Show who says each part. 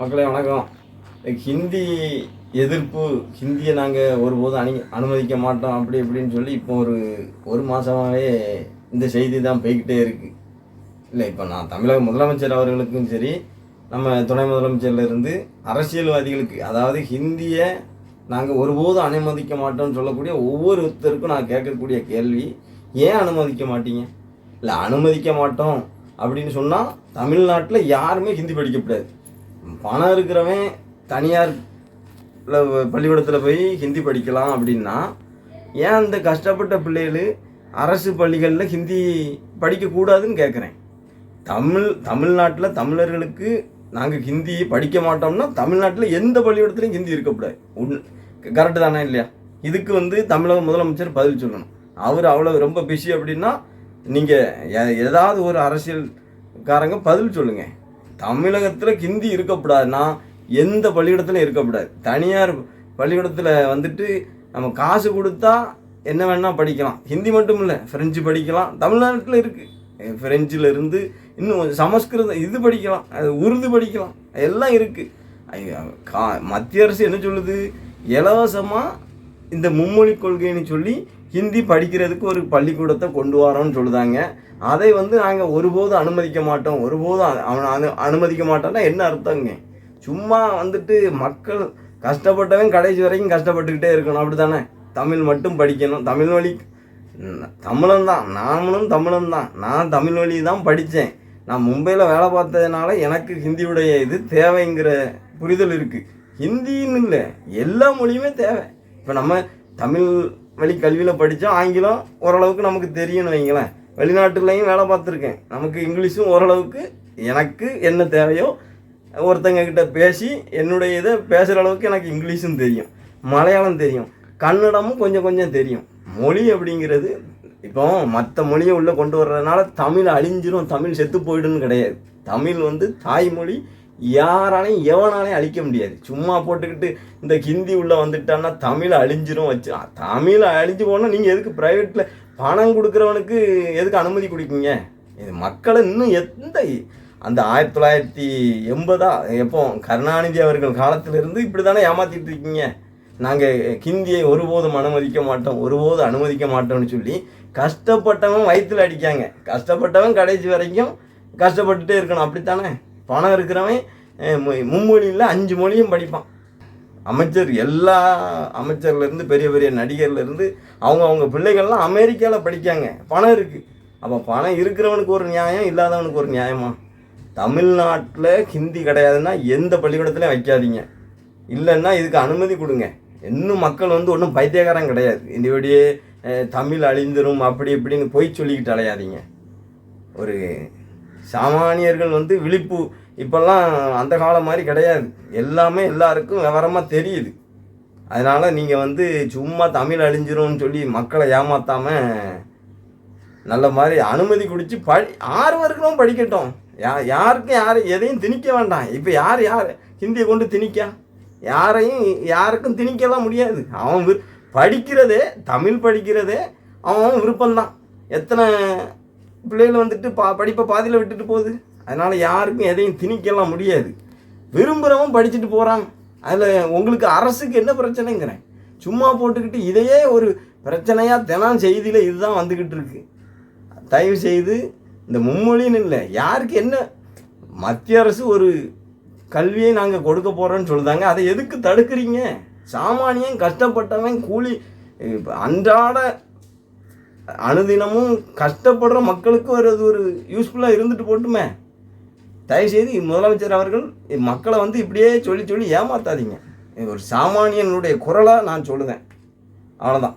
Speaker 1: மக்களே வணக்கம். ஹிந்தி எதிர்ப்பு ஹிந்தியை நாங்கள் ஒருபோதும் அணி அனுமதிக்க மாட்டோம் அப்படி இப்படின்னு சொல்லி இப்போ ஒரு ஒரு மாதமாகவே இந்த செய்தி தான் போய்கிட்டே இருக்குது இல்லை இப்போ நான் தமிழக முதலமைச்சர் அவர்களுக்கும் சரி நம்ம துணை முதலமைச்சரில் இருந்து அரசியல்வாதிகளுக்கு அதாவது ஹிந்தியை நாங்கள் ஒருபோதும் அனுமதிக்க மாட்டோம்னு சொல்லக்கூடிய ஒவ்வொருத்தருக்கும் நான் கேட்கக்கூடிய கேள்வி ஏன் அனுமதிக்க மாட்டீங்க? இல்லை அனுமதிக்க மாட்டோம் அப்படின்னு சொன்னால் தமிழ்நாட்டில் யாருமே ஹிந்தி படிக்கக்கூடாது பணம் இருக்கிறவன் தனியார் பள்ளிக்கூடத்தில் போய் ஹிந்தி படிக்கலாம் அப்படின்னா ஏன் அந்த கஷ்டப்பட்ட பிள்ளைகள் அரசு பள்ளிகளில் ஹிந்தி படிக்கக்கூடாதுன்னு கேட்குறேன் தமிழ் தமிழ்நாட்டில் தமிழர்களுக்கு நாங்கள் ஹிந்தி படிக்க மாட்டோம்னா தமிழ்நாட்டில் எந்த பள்ளிக்கூடத்துலையும் ஹிந்தி இருக்கக்கூடாது. உன் கரெக்டு தானே இல்லையா? இதுக்கு வந்து தமிழக முதலமைச்சர் பதில் சொல்லணும். அவர் அவ்வளோ ரொம்ப பிஸி அப்படின்னா நீங்கள் ஏதாவது ஒரு அரசியல்காரங்க பதில் சொல்லுங்கள் தமிழகத்தில் ஹிந்தி இருக்கக்கூடாதுன்னா எந்த பள்ளிக்கூடத்துலையும் இருக்கக்கூடாது தனியார் பள்ளிக்கூடத்தில் வந்துட்டு நம்ம காசு கொடுத்தா என்ன வேணால் படிக்கலாம். ஹிந்தி மட்டும் இல்லை ஃப்ரெஞ்சு படிக்கலாம். தமிழ்நாட்டில் இருக்குது ஃப்ரெஞ்சில் இருந்து இன்னும் சமஸ்கிருதம் இது படிக்கலாம் அது உருது படிக்கலாம் எல்லாம் இருக்குது கா மத்திய அரசு என்ன சொல்லுது? இலவசமாக இந்த மும்மொழி கொள்கைன்னு சொல்லி ஹிந்தி படிக்கிறதுக்கு ஒரு பள்ளிக்கூடத்தை கொண்டு வரோம்னு சொல்லுதாங்க. அதை வந்து நாங்கள் ஒருபோதும் அனுமதிக்க மாட்டோம். ஒருபோதும் அவனை அனு அனுமதிக்க மாட்டோம்னா என்ன அர்த்தங்க சும்மா வந்துட்டு மக்கள் கஷ்டப்பட்டவன் கடைசி வரைக்கும் கஷ்டப்பட்டுக்கிட்டே இருக்கணும். அப்படி தானே தமிழ் மட்டும் படிக்கணும். தமிழ் வழி ம், தமிழன் தான். நாமளும் தமிழன் தான். நான் தமிழ் வழி தான் படித்தேன். நான் மும்பையில் வேலை பார்த்ததுனால எனக்கு ஹிந்தியுடைய இது தேவைங்கிற புரிதல் இருக்குது ஹிந்தின்னு இல்லை. எல்லா மொழியுமே தேவை. இப்போ நம்ம தமிழ் வழி கல்வியில் படித்தோம் ஆங்கிலம் ஓரளவுக்கு நமக்கு தெரியும்னு வைங்களேன். வெளிநாட்டுலையும் வேலை பார்த்துருக்கேன். நமக்கு இங்கிலீஷும் ஓரளவுக்கு எனக்கு என்ன தேவையோ ஒருத்தங்க கிட்ட பேசி என்னுடைய இதை பேசுகிற அளவுக்கு எனக்கு இங்கிலீஷும் தெரியும். மலையாளம் தெரியும். கன்னடமும் கொஞ்சம் கொஞ்சம் தெரியும். மொழி அப்படிங்கிறது இப்போ மற்ற மொழியை உள்ளே கொண்டு வர்றதுனால தமிழ் அழிஞ்சிரும். தமிழ் செத்து போயிடுன்னு கிடையாது. தமிழ் வந்து தாய்மொழி யாராலையும் எவனாலையும் அழிக்க முடியாது. சும்மா போட்டுக்கிட்டு இந்த ஹிந்தி உள்ளே வந்துட்டான்னா தமிழ் அழிஞ்சிரும் வச்சு. தமிழை தமிழ் அழிஞ்சு போனால் நீங்கள் எதுக்கு ப்ரைவேட்டில் பணம் கொடுக்குறவனுக்கு எதுக்கு அனுமதி கொடுக்கீங்க? இது மக்களை இன்னும் எந்த அந்த ஆயிரத்தி தொள்ளாயிரத்தி எண்பதா எப்போ கருணாநிதி அவர்கள் காலத்திலிருந்து இப்படி தானே ஏமாத்திட்டு இருக்கீங்க? நாங்கள் ஹிந்தியை ஒருபோதும் அனுமதிக்க மாட்டோம் ஒருபோதும் அனுமதிக்க மாட்டோம்னு சொல்லி கஷ்டப்பட்டவன் வயிற்றில் அடிக்காங்க. கஷ்டப்பட்டவன் கடைசி வரைக்கும் கஷ்டப்பட்டுட்டே இருக்கணும். அப்படித்தானே? பணம் இருக்கிறவன் மும்மொழியில் அஞ்சு மொழியும் படிப்பான். அமைச்சர் எல்லா அமைச்சர்லேருந்து பெரிய பெரிய நடிகர்லேருந்து அவங்க அவங்க பிள்ளைகள்லாம் அமெரிக்காவில் படிக்காங்க. பணம் இருக்குது அப்போ பணம் இருக்கிறவனுக்கு ஒரு நியாயம் இல்லாதவனுக்கு ஒரு நியாயமா? தமிழ்நாட்டில் ஹிந்தி கிடையாதுன்னா எந்த பள்ளிக்கூடத்துலையும் வைக்காதீங்க. இல்லைன்னா இதுக்கு அனுமதி கொடுங்க. இன்னும் மக்கள் வந்து ஒன்றும் பைத்தியகாரம் கிடையாது. இப்படியே தமிழ் அழிந்துரும் அப்படி இப்படின்னு பொய் சொல்லிக்கிட்டு அலையாதீங்க. ஒரு சாமானியர்கள் வந்து விழிப்பு இப்போல்லாம் அந்த காலம் மாதிரி கிடையாது. எல்லாமே எல்லாருக்கும் விவரமாக தெரியுது. அதனால் நீங்கள் வந்து சும்மா தமிழ் அழிஞ்சிரும்னு சொல்லி மக்களை ஏமாற்றாமல் நல்ல மாதிரி அனுமதி குடித்து படி ஆறு படிக்கட்டும். யா யாருக்கும் யாரும் எதையும் திணிக்க வேண்டாம். இப்போ யார் யார்? ஹிந்தியை கொண்டு திணிக்கா? யாரையும் யாருக்கும் திணிக்கலாம் முடியாது. அவன் விரு படிக்கிறதே தமிழ் படிக்கிறதே அவன் அவன் விருப்பம்தான். எத்தனை பிள்ளைகள் வந்துட்டு பா படிப்பை பாதியில் விட்டுட்டு போகுது? அதனால் யாருக்கும் எதையும் திணிக்கலாம் முடியாது. விரும்புகிறவன் படிச்சுட்டு போகிறான் அதில் உங்களுக்கு அரசுக்கு என்ன பிரச்சனைங்கிறேன். சும்மா போட்டுக்கிட்டு இதையே ஒரு பிரச்சனையாக தினம் செய்தியில் இதுதான் வந்துக்கிட்டு இருக்கு. தயவு செய்து இந்த மும்மொழின்னு இல்லை யாருக்கு என்ன? மத்திய அரசு ஒரு கல்வியை நாங்கள் கொடுக்க போகிறோன்னு சொல்லுதாங்க. அதை எதுக்கு தடுக்கிறீங்க? சாமானியன் கஷ்டப்பட்டவன் கூலி அன்றாட அனுதினமும் கஷ்டப்படுற மக்களுக்கு ஒரு அது ஒரு யூஸ்ஃபுல்லாக இருந்துட்டு போட்டுமே. தயவுசெய்து முதலமைச்சர் அவர்கள் மக்களை வந்து இப்படியே சொல்லி சொல்லி ஏமாத்தாதீங்க. ஒரு சாமானியனுடைய குரலாக நான் சொல்லுவேன் அவ்வளோதான்